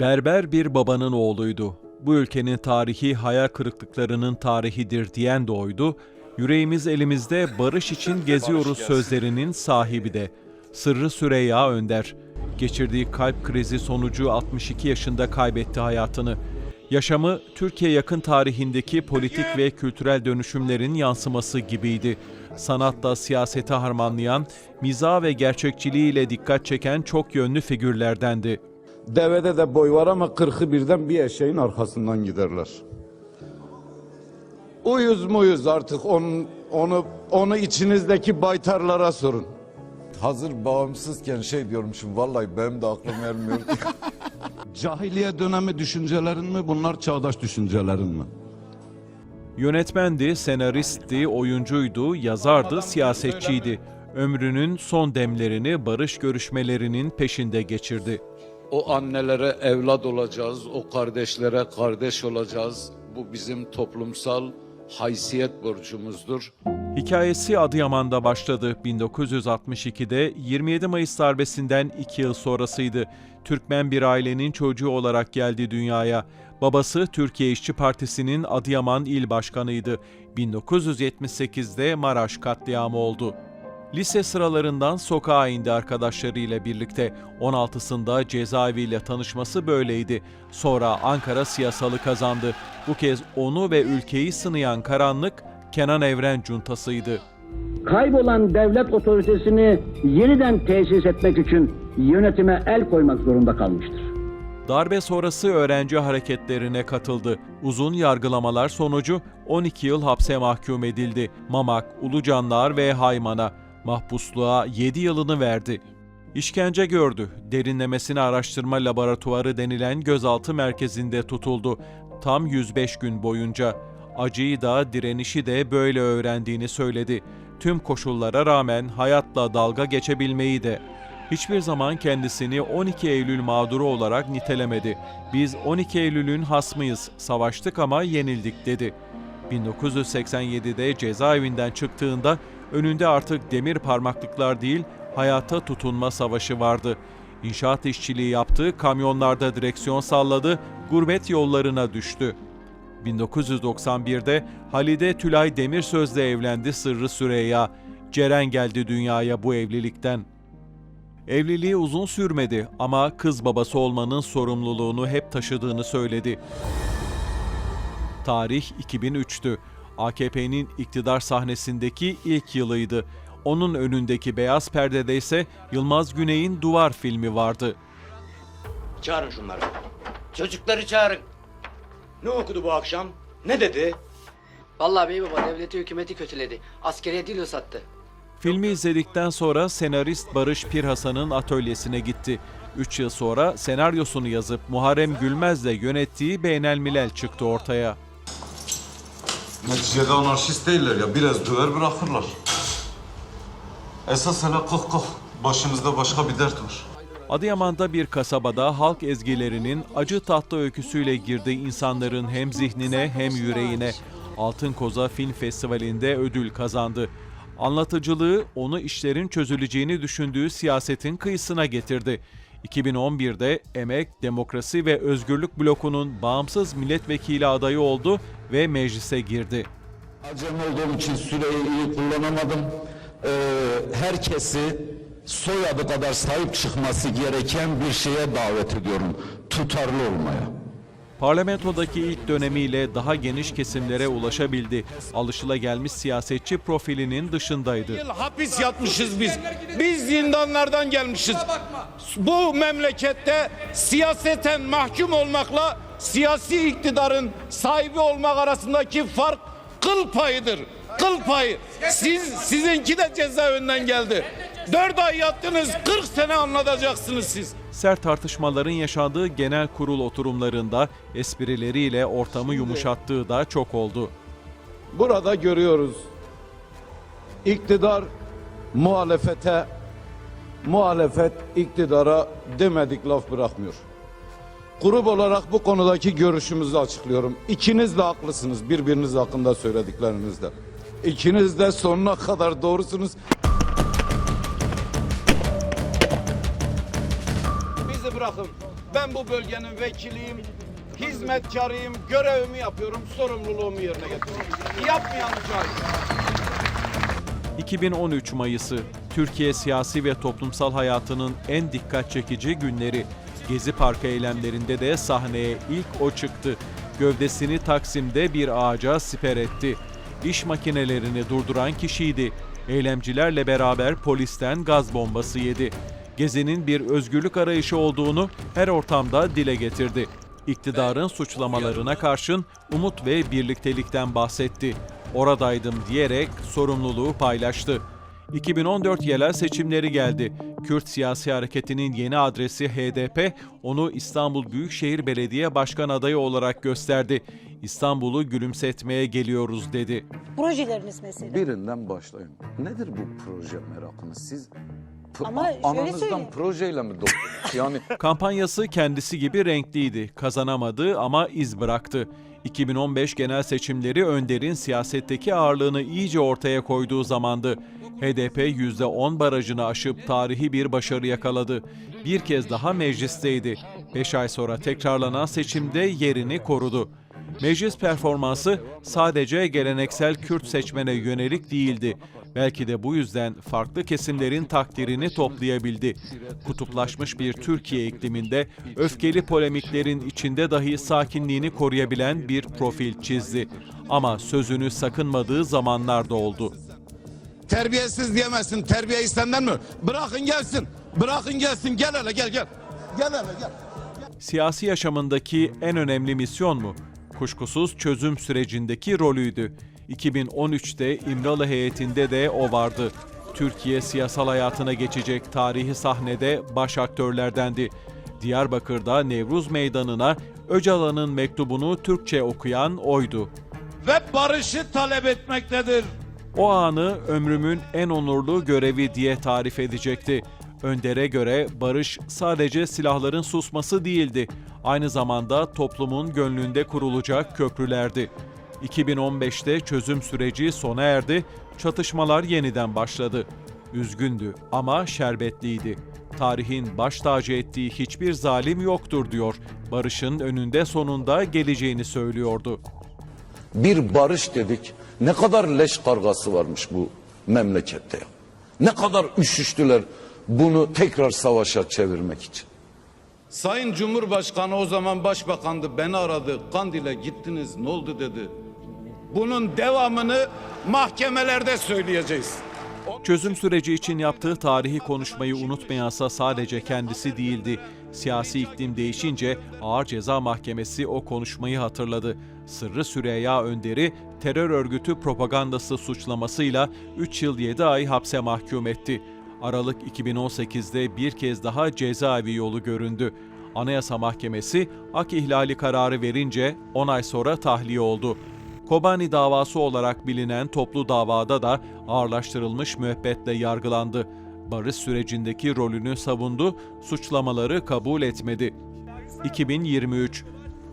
Berber bir babanın oğluydu. Bu ülkenin tarihi hayal kırıklıklarının tarihidir diyen de oydu. Yüreğimiz elimizde barış için geziyoruz sözlerinin sahibi de. Sırrı Süreyya Önder. Geçirdiği kalp krizi sonucu 62 yaşında kaybetti hayatını. Yaşamı Türkiye yakın tarihindeki politik ve kültürel dönüşümlerin yansıması gibiydi. Sanatla siyaseti harmanlayan, miza ve gerçekçiliğiyle dikkat çeken çok yönlü figürlerdendi. Devede de boy var ama kırkı birden bir eşeğin arkasından giderler. Uyuz muyuz artık onu, onu, onu içinizdeki baytarlara sorun. Hazır bağımsızken şey diyormuşum vallahi benim de aklım ermiyor. Cahiliye dönemi düşüncelerin mi bunlar çağdaş düşüncelerin mi? Yönetmendi, senaristti, oyuncuydu, yazardı, siyasetçiydi. Ömrünün son demlerini barış görüşmelerinin peşinde geçirdi. O annelere evlat olacağız, o kardeşlere kardeş olacağız. Bu bizim toplumsal haysiyet borcumuzdur. Hikayesi Adıyaman'da başladı. 1962'de 27 Mayıs darbesinden 2 yıl sonrasıydı. Türkmen bir ailenin çocuğu olarak geldi dünyaya. Babası Türkiye İşçi Partisi'nin Adıyaman İl Başkanıydı. 1978'de Maraş katliamı oldu. Lise sıralarından sokağa indi arkadaşlarıyla birlikte. 16'sında cezaeviyle tanışması böyleydi. Sonra Ankara siyasalı kazandı. Bu kez onu ve ülkeyi sınayan karanlık Kenan Evren cuntasıydı. kaybolan devlet otoritesini yeniden tesis etmek için yönetime el koymak zorunda kalmıştır. Darbe sonrası öğrenci hareketlerine katıldı. Uzun yargılamalar sonucu 12 yıl hapse mahkum edildi. Mamak, Ulucanlar ve Hayman'a mahpusluğa 7 yılını verdi. İşkence gördü. Derinlemesine araştırma laboratuvarı denilen gözaltı merkezinde tutuldu. Tam 105 gün boyunca. Acıyı da direnişi de böyle öğrendiğini söyledi. Tüm koşullara rağmen hayatla dalga geçebilmeyi de. Hiçbir zaman kendisini 12 Eylül mağduru olarak nitelemedi. Biz 12 Eylül'ün hasmıyız, savaştık ama yenildik dedi. 1987'de cezaevinden çıktığında önünde artık demir parmaklıklar değil, hayata tutunma savaşı vardı. İnşaat işçiliği yaptı, kamyonlarda direksiyon salladı, gurbet yollarına düştü. 1991'de Halide Tülay Demirsöz'le evlendi Sırrı Süreyya. Ceren geldi dünyaya bu evlilikten. Evliliği uzun sürmedi ama kız babası olmanın sorumluluğunu hep taşıdığını söyledi. Tarih 2003'tü. AKP'nin iktidar sahnesindeki ilk yılıydı. Onun önündeki beyaz perdede ise Yılmaz Güney'in Duvar filmi vardı. Çağırın şunları. Çocukları çağırın. Ne okudu bu akşam? Ne dedi? Vallahi bey baba devleti hükümeti kötüledi. Askeriye dilo sattı. Filmi izledikten sonra senarist Barış Pirhasan'ın atölyesine gitti. 3 yıl sonra senaryosunu yazıp Muharrem Gülmez'le yönettiği Beynelmilel çıktı ortaya. Neticede anarşist değiller ya biraz döver bırakırlar. Esas hele kıh kıh başımızda başka bir dert var. Adıyaman'da bir kasabada halk ezgilerinin acı tatlı öyküsüyle girdiği insanların hem zihnine hem yüreğine Altın Koza Film Festivali'nde ödül kazandı. Anlatıcılığı onu işlerin çözüleceğini düşündüğü siyasetin kıyısına getirdi. 2011'de Emek, Demokrasi ve Özgürlük Bloku'nun bağımsız milletvekili adayı oldu ve meclise girdi. Acem olduğum için süreyi iyi kullanamadım. Ee, herkesi soyadı kadar sahip çıkması gereken bir şeye davet ediyorum. Tutarlı olmaya. Parlamentodaki ilk dönemiyle daha geniş kesimlere ulaşabildi. Alışılagelmiş siyasetçi profilinin dışındaydı. yıl hapis yatmışız biz. Biz zindanlardan gelmişiz. Bu memlekette siyaseten mahkum olmakla siyasi iktidarın sahibi olmak arasındaki fark kıl payıdır. Kıl payı. Siz sizinki de cezaevinden geldi. Dört ay yattınız 40 sene anlatacaksınız siz. Sert tartışmaların yaşandığı genel kurul oturumlarında esprileriyle ortamı yumuşattığı da çok oldu. Burada görüyoruz. İktidar muhalefete, muhalefet iktidara demedik laf bırakmıyor. Grup olarak bu konudaki görüşümüzü açıklıyorum. İkiniz de haklısınız birbiriniz hakkında söylediklerinizde. İkiniz de sonuna kadar doğrusunuz. Bırakın. Ben bu bölgenin vekiliyim, hizmetkarıyım, görevimi yapıyorum, sorumluluğumu yerine getiriyorum. Yapmayan cahil. 2013 Mayıs'ı Türkiye siyasi ve toplumsal hayatının en dikkat çekici günleri. Gezi Parkı eylemlerinde de sahneye ilk o çıktı. Gövdesini Taksim'de bir ağaca siper etti. İş makinelerini durduran kişiydi. Eylemcilerle beraber polisten gaz bombası yedi. Gezi'nin bir özgürlük arayışı olduğunu her ortamda dile getirdi. İktidarın suçlamalarına karşın umut ve birliktelikten bahsetti. Oradaydım diyerek sorumluluğu paylaştı. 2014 yerel seçimleri geldi. Kürt siyasi hareketinin yeni adresi HDP onu İstanbul Büyükşehir Belediye Başkan adayı olarak gösterdi. İstanbul'u gülümsetmeye geliyoruz dedi. Projeleriniz mesela. Birinden başlayın. Nedir bu proje merakınız? Siz Ama şöyle ananızdan söyleyeyim. projeyle mi doğdunuz? Yani Kampanyası kendisi gibi renkliydi. Kazanamadı ama iz bıraktı. 2015 genel seçimleri Önder'in siyasetteki ağırlığını iyice ortaya koyduğu zamandı. HDP %10 barajını aşıp tarihi bir başarı yakaladı. Bir kez daha meclisteydi. 5 ay sonra tekrarlanan seçimde yerini korudu. Meclis performansı sadece geleneksel Kürt seçmene yönelik değildi. Belki de bu yüzden farklı kesimlerin takdirini toplayabildi. Kutuplaşmış bir Türkiye ikliminde öfkeli polemiklerin içinde dahi sakinliğini koruyabilen bir profil çizdi. Ama sözünü sakınmadığı zamanlar da oldu. Terbiyesiz diyemezsin. Terbiye istenden mi? Bırakın gelsin. Bırakın gelsin. Gel hele gel gel. Gel hele gel. Siyasi yaşamındaki en önemli misyon mu? Kuşkusuz çözüm sürecindeki rolüydü. 2013'te İmralı heyetinde de o vardı. Türkiye siyasal hayatına geçecek tarihi sahnede baş aktörlerdendi. Diyarbakır'da Nevruz Meydanı'na Öcalan'ın mektubunu Türkçe okuyan oydu. Ve barışı talep etmektedir. O anı ömrümün en onurlu görevi diye tarif edecekti. Önder'e göre barış sadece silahların susması değildi. Aynı zamanda toplumun gönlünde kurulacak köprülerdi. 2015'te çözüm süreci sona erdi, çatışmalar yeniden başladı. Üzgündü ama şerbetliydi. Tarihin baş tacı ettiği hiçbir zalim yoktur diyor. Barışın önünde sonunda geleceğini söylüyordu. bir barış dedik. Ne kadar leş kargası varmış bu memlekette. Ne kadar üşüştüler bunu tekrar savaşa çevirmek için. Sayın Cumhurbaşkanı o zaman başbakandı beni aradı. Kandil'e gittiniz ne oldu dedi. Bunun devamını mahkemelerde söyleyeceğiz. Çözüm süreci için yaptığı tarihi konuşmayı unutmayansa sadece kendisi değildi. Siyasi iklim değişince Ağır Ceza Mahkemesi o konuşmayı hatırladı. Sırrı Süreyya Önder'i terör örgütü propagandası suçlamasıyla 3 yıl 7 ay hapse mahkum etti. Aralık 2018'de bir kez daha cezaevi yolu göründü. Anayasa Mahkemesi hak ihlali kararı verince 10 ay sonra tahliye oldu. Kobani davası olarak bilinen toplu davada da ağırlaştırılmış müebbetle yargılandı. Barış sürecindeki rolünü savundu, suçlamaları kabul etmedi. 2023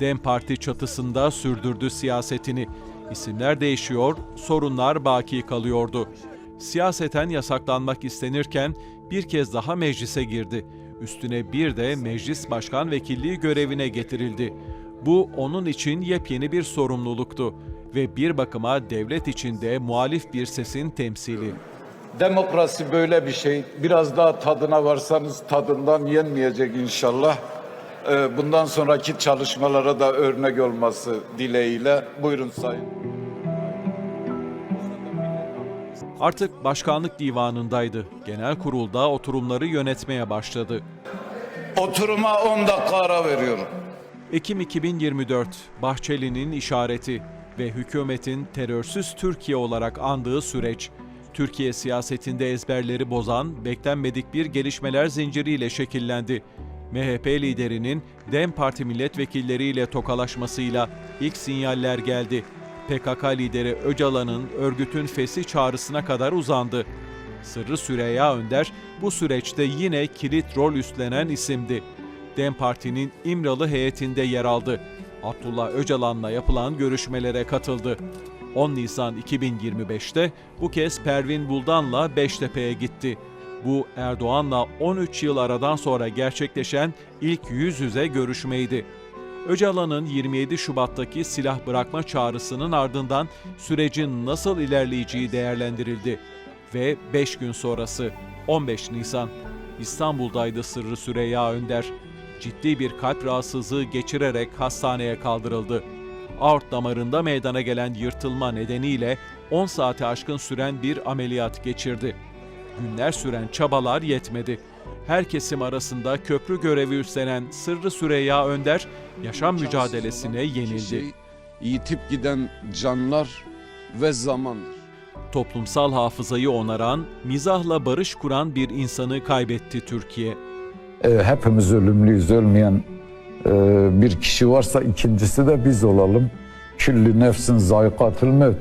Dem Parti çatısında sürdürdü siyasetini. İsimler değişiyor, sorunlar baki kalıyordu. Siyaseten yasaklanmak istenirken bir kez daha meclise girdi. Üstüne bir de meclis başkan vekilliği görevine getirildi. Bu onun için yepyeni bir sorumluluktu ve bir bakıma devlet içinde muhalif bir sesin temsili. Demokrasi böyle bir şey. Biraz daha tadına varsanız tadından yenmeyecek inşallah. Ee, Bundan sonraki çalışmalara da örnek olması dileğiyle. Buyurun sayın. Artık başkanlık divanındaydı. Genel kurulda oturumları yönetmeye başladı. Oturuma 10 dakika ara veriyorum. Ekim 2024 Bahçeli'nin işareti ve hükümetin terörsüz Türkiye olarak andığı süreç. Türkiye siyasetinde ezberleri bozan beklenmedik bir gelişmeler zinciriyle şekillendi. MHP liderinin DEM Parti milletvekilleriyle tokalaşmasıyla ilk sinyaller geldi. PKK lideri Öcalan'ın örgütün fesi çağrısına kadar uzandı. Sırrı Süreyya Önder bu süreçte yine kilit rol üstlenen isimdi. DEM Parti'nin İmralı heyetinde yer aldı. Abdullah Öcalan'la yapılan görüşmelere katıldı. 10 Nisan 2025'te bu kez Pervin Buldan'la Beştepe'ye gitti. Bu Erdoğan'la 13 yıl aradan sonra gerçekleşen ilk yüz yüze görüşmeydi. Öcalan'ın 27 Şubat'taki silah bırakma çağrısının ardından sürecin nasıl ilerleyeceği değerlendirildi. Ve 5 gün sonrası 15 Nisan İstanbul'daydı Sırrı Süreyya Önder. Ciddi bir kalp rahatsızlığı geçirerek hastaneye kaldırıldı. Aort damarında meydana gelen yırtılma nedeniyle 10 saate aşkın süren bir ameliyat geçirdi. Günler süren çabalar yetmedi. Her kesim arasında köprü görevi üstlenen Sırrı Süreyya Önder yaşam mücadelesine yenildi. Yitip giden canlar ve zamandır. Toplumsal hafızayı onaran, mizahla barış kuran bir insanı kaybetti Türkiye. E, hepimiz ölümlüyüz, ölmeyen e, bir kişi varsa ikincisi de biz olalım. Külli nefsin zayikatil mevt.